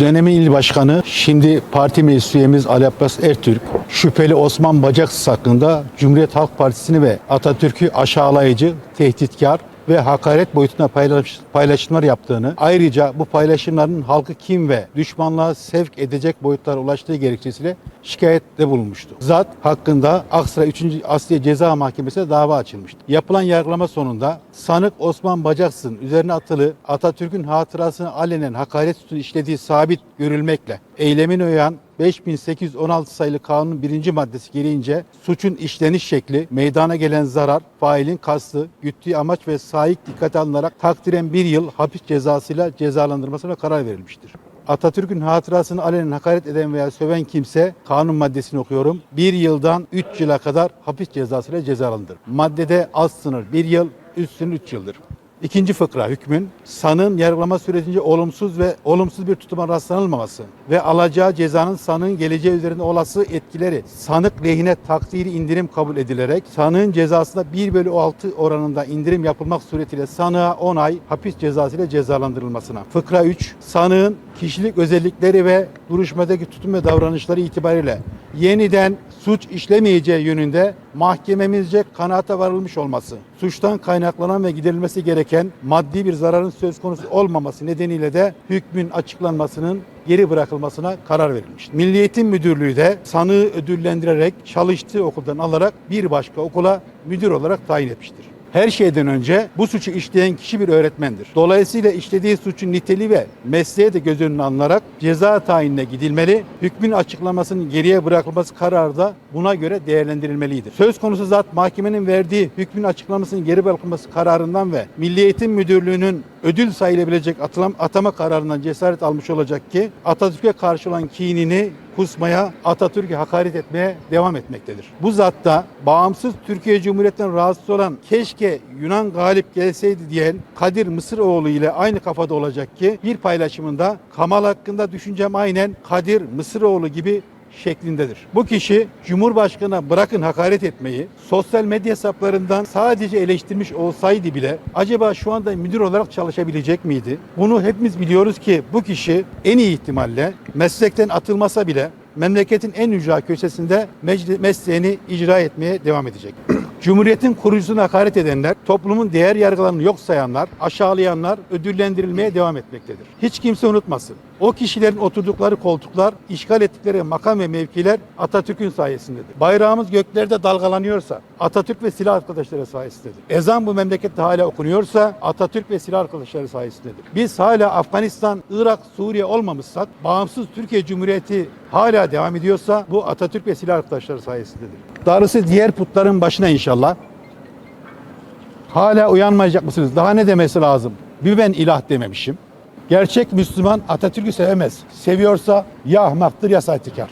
Dönemin il başkanı, şimdi parti meclis üyemiz Ali Abbas Ertürk, şüpheli Osman Bacaksız hakkında Cumhuriyet Halk Partisi'ni ve Atatürk'ü aşağılayıcı, tehditkar ve hakaret boyutunda paylaş, paylaşımlar yaptığını, ayrıca bu paylaşımların halkı kim ve düşmanlığa sevk edecek boyutlara ulaştığı gerekçesiyle şikayette bulunmuştu. Zat hakkında Aksaray 3. Asliye Ceza Mahkemesi'ne dava açılmıştı. Yapılan yargılama sonunda sanık Osman Bacaksız'ın üzerine atılı Atatürk'ün hatırasını alenen hakaret suçunu işlediği sabit görülmekle eylemin öyen 5816 sayılı kanunun birinci maddesi gereğince suçun işleniş şekli, meydana gelen zarar, failin kastı, güttüğü amaç ve sahip dikkate alınarak takdiren bir yıl hapis cezasıyla cezalandırmasına karar verilmiştir. Atatürk'ün hatırasını alenen hakaret eden veya söven kimse kanun maddesini okuyorum. Bir yıldan 3 yıla kadar hapis cezasıyla cezalandırır. Maddede az sınır 1 yıl, üst sınır 3 yıldır. İkinci fıkra hükmün sanığın yargılama sürecince olumsuz ve olumsuz bir tutuma rastlanılmaması ve alacağı cezanın sanığın geleceği üzerinde olası etkileri sanık lehine takdiri indirim kabul edilerek sanığın cezasında 1 bölü 6 oranında indirim yapılmak suretiyle sanığa 10 ay hapis cezası ile cezalandırılmasına. Fıkra 3 sanığın kişilik özellikleri ve duruşmadaki tutum ve davranışları itibariyle yeniden suç işlemeyeceği yönünde mahkememizce kanaate varılmış olması, suçtan kaynaklanan ve giderilmesi gereken maddi bir zararın söz konusu olmaması nedeniyle de hükmün açıklanmasının geri bırakılmasına karar verilmiş. Milli Eğitim Müdürlüğü de sanığı ödüllendirerek çalıştığı okuldan alarak bir başka okula müdür olarak tayin etmiştir. Her şeyden önce bu suçu işleyen kişi bir öğretmendir. Dolayısıyla işlediği suçun niteliği ve mesleğe de göz önüne alınarak ceza tayinine gidilmeli. Hükmün açıklamasının geriye bırakılması kararı da buna göre değerlendirilmelidir. Söz konusu zat mahkemenin verdiği hükmün açıklamasının geri bırakılması kararından ve Milli Eğitim Müdürlüğü'nün ödül sayılabilecek atılam, atama kararından cesaret almış olacak ki Atatürk'e karşı olan kinini kusmaya, Atatürk'e hakaret etmeye devam etmektedir. Bu zatta bağımsız Türkiye Cumhuriyeti'nden rahatsız olan keşke Yunan galip gelseydi diyen Kadir Mısıroğlu ile aynı kafada olacak ki bir paylaşımında Kamal hakkında düşüncem aynen Kadir Mısıroğlu gibi şeklindedir. Bu kişi Cumhurbaşkanı'na bırakın hakaret etmeyi, sosyal medya hesaplarından sadece eleştirmiş olsaydı bile acaba şu anda müdür olarak çalışabilecek miydi? Bunu hepimiz biliyoruz ki bu kişi en iyi ihtimalle meslekten atılmasa bile memleketin en ücra köşesinde mesleğini icra etmeye devam edecek. Cumhuriyetin kurucusuna hakaret edenler, toplumun değer yargılarını yok sayanlar, aşağılayanlar ödüllendirilmeye devam etmektedir. Hiç kimse unutmasın. O kişilerin oturdukları koltuklar, işgal ettikleri makam ve mevkiler Atatürk'ün sayesindedir. Bayrağımız göklerde dalgalanıyorsa Atatürk ve silah arkadaşları sayesindedir. Ezan bu memlekette hala okunuyorsa Atatürk ve silah arkadaşları sayesindedir. Biz hala Afganistan, Irak, Suriye olmamışsak, bağımsız Türkiye Cumhuriyeti hala devam ediyorsa bu Atatürk ve silah arkadaşları sayesindedir. Darısı diğer putların başına inşallah. Hala uyanmayacak mısınız? Daha ne demesi lazım? Bir ben ilah dememişim. Gerçek Müslüman Atatürk'ü sevemez. Seviyorsa ya ahmaktır ya sahtekar.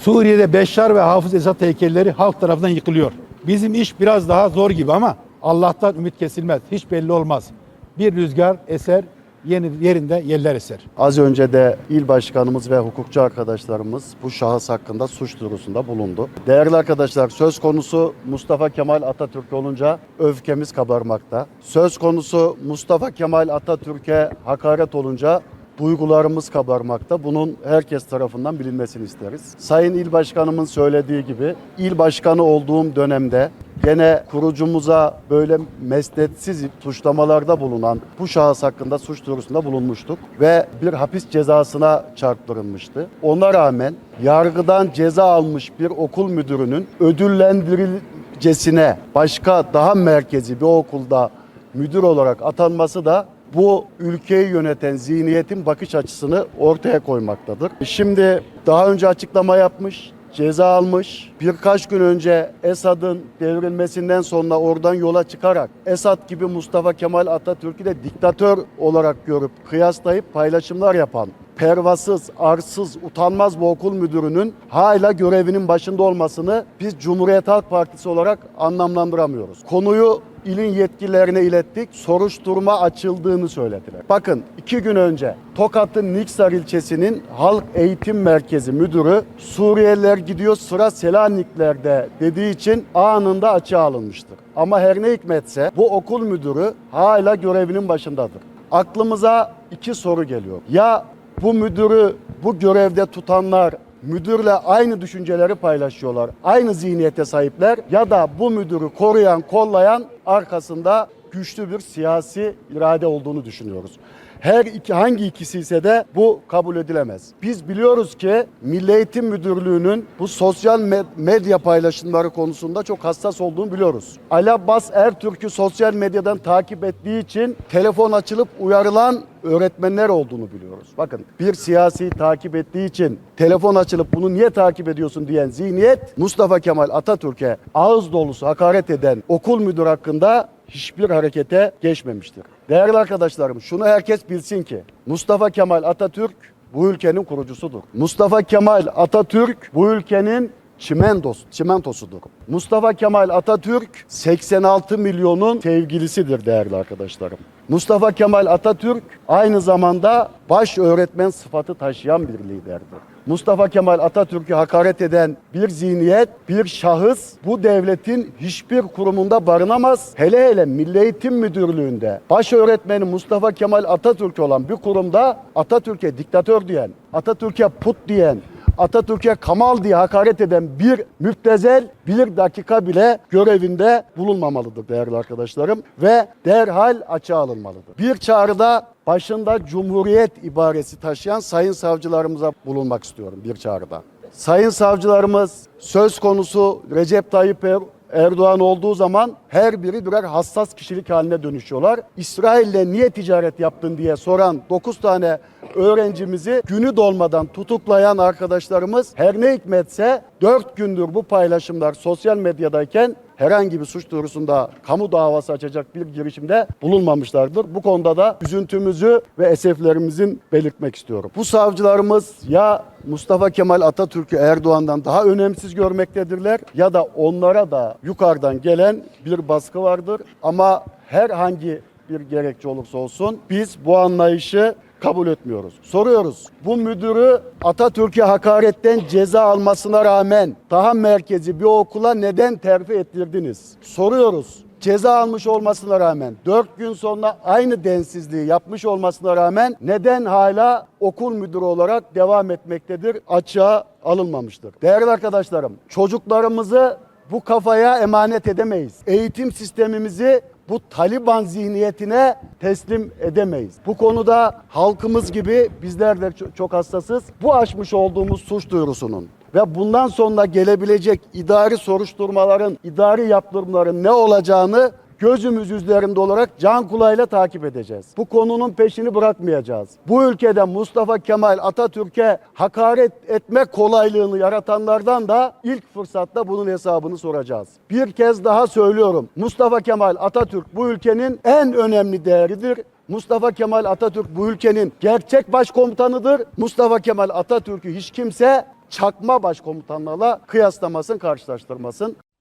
Suriye'de Beşşar ve Hafız Esad heykelleri halk tarafından yıkılıyor. Bizim iş biraz daha zor gibi ama Allah'tan ümit kesilmez. Hiç belli olmaz. Bir rüzgar eser, yeni yerinde yeller eser. Az önce de il başkanımız ve hukukçu arkadaşlarımız bu şahıs hakkında suç duyurusunda bulundu. Değerli arkadaşlar söz konusu Mustafa Kemal Atatürk olunca öfkemiz kabarmakta. Söz konusu Mustafa Kemal Atatürk'e hakaret olunca duygularımız kabarmakta. Bunun herkes tarafından bilinmesini isteriz. Sayın İl Başkanımın söylediği gibi il başkanı olduğum dönemde gene kurucumuza böyle mesnetsiz suçlamalarda bulunan bu şahıs hakkında suç duyurusunda bulunmuştuk ve bir hapis cezasına çarptırılmıştı. Ona rağmen yargıdan ceza almış bir okul müdürünün ödüllendirilcesine başka daha merkezi bir okulda müdür olarak atanması da bu ülkeyi yöneten zihniyetin bakış açısını ortaya koymaktadır. Şimdi daha önce açıklama yapmış, ceza almış. Birkaç gün önce Esad'ın devrilmesinden sonra oradan yola çıkarak Esad gibi Mustafa Kemal Atatürk'ü de diktatör olarak görüp kıyaslayıp paylaşımlar yapan pervasız, arsız, utanmaz bu okul müdürünün hala görevinin başında olmasını biz Cumhuriyet Halk Partisi olarak anlamlandıramıyoruz. Konuyu ilin yetkililerine ilettik. Soruşturma açıldığını söylediler. Bakın iki gün önce Tokat'ın Niksar ilçesinin Halk Eğitim Merkezi müdürü Suriyeliler gidiyor sıra Selanikler'de dediği için anında açığa alınmıştır. Ama her ne hikmetse bu okul müdürü hala görevinin başındadır. Aklımıza iki soru geliyor. Ya bu müdürü bu görevde tutanlar müdürle aynı düşünceleri paylaşıyorlar. Aynı zihniyete sahipler ya da bu müdürü koruyan, kollayan arkasında güçlü bir siyasi irade olduğunu düşünüyoruz. Her iki hangi ikisi ise de bu kabul edilemez. Biz biliyoruz ki Milli Eğitim Müdürlüğü'nün bu sosyal med- medya paylaşımları konusunda çok hassas olduğunu biliyoruz. Ali Abbas Ertürk'ü sosyal medyadan takip ettiği için telefon açılıp uyarılan öğretmenler olduğunu biliyoruz. Bakın bir siyasi takip ettiği için telefon açılıp bunu niye takip ediyorsun diyen zihniyet Mustafa Kemal Atatürk'e ağız dolusu hakaret eden okul müdür hakkında hiçbir harekete geçmemiştir. Değerli arkadaşlarım şunu herkes bilsin ki Mustafa Kemal Atatürk bu ülkenin kurucusudur. Mustafa Kemal Atatürk bu ülkenin çimentos, çimentosudur. Mustafa Kemal Atatürk 86 milyonun sevgilisidir değerli arkadaşlarım. Mustafa Kemal Atatürk aynı zamanda baş öğretmen sıfatı taşıyan bir liderdir. Mustafa Kemal Atatürk'ü hakaret eden bir zihniyet, bir şahıs bu devletin hiçbir kurumunda barınamaz. Hele hele Milli Eğitim Müdürlüğü'nde baş öğretmeni Mustafa Kemal Atatürk olan bir kurumda Atatürk'e diktatör diyen, Atatürk'e put diyen, Atatürk'e Kamal diye hakaret eden bir müptezel bir dakika bile görevinde bulunmamalıdır değerli arkadaşlarım ve derhal açığa alınmalıdır. Bir çağrıda başında Cumhuriyet ibaresi taşıyan sayın savcılarımıza bulunmak istiyorum bir çağrıda. Sayın savcılarımız söz konusu Recep Tayyip Er- Erdoğan olduğu zaman her biri birer hassas kişilik haline dönüşüyorlar. İsrail'le niye ticaret yaptın diye soran 9 tane öğrencimizi günü dolmadan tutuklayan arkadaşlarımız her ne hikmetse 4 gündür bu paylaşımlar sosyal medyadayken herhangi bir suç duyurusunda kamu davası açacak bir girişimde bulunmamışlardır. Bu konuda da üzüntümüzü ve eseflerimizin belirtmek istiyorum. Bu savcılarımız ya Mustafa Kemal Atatürk'ü Erdoğan'dan daha önemsiz görmektedirler ya da onlara da yukarıdan gelen bir baskı vardır. Ama herhangi bir gerekçe olursa olsun biz bu anlayışı kabul etmiyoruz. Soruyoruz. Bu müdürü Atatürk'e hakaretten ceza almasına rağmen daha merkezi bir okula neden terfi ettirdiniz? Soruyoruz. Ceza almış olmasına rağmen 4 gün sonra aynı densizliği yapmış olmasına rağmen neden hala okul müdürü olarak devam etmektedir? Açığa alınmamıştır. Değerli arkadaşlarım, çocuklarımızı bu kafaya emanet edemeyiz. Eğitim sistemimizi bu Taliban zihniyetine teslim edemeyiz. Bu konuda halkımız gibi bizler de ço- çok hassasız. Bu aşmış olduğumuz suç duyurusunun ve bundan sonra gelebilecek idari soruşturmaların, idari yaptırımların ne olacağını gözümüz üzerinde olarak can kulağıyla takip edeceğiz. Bu konunun peşini bırakmayacağız. Bu ülkede Mustafa Kemal Atatürk'e hakaret etme kolaylığını yaratanlardan da ilk fırsatta bunun hesabını soracağız. Bir kez daha söylüyorum. Mustafa Kemal Atatürk bu ülkenin en önemli değeridir. Mustafa Kemal Atatürk bu ülkenin gerçek başkomutanıdır. Mustafa Kemal Atatürk'ü hiç kimse çakma başkomutanlarla kıyaslamasın, karşılaştırmasın.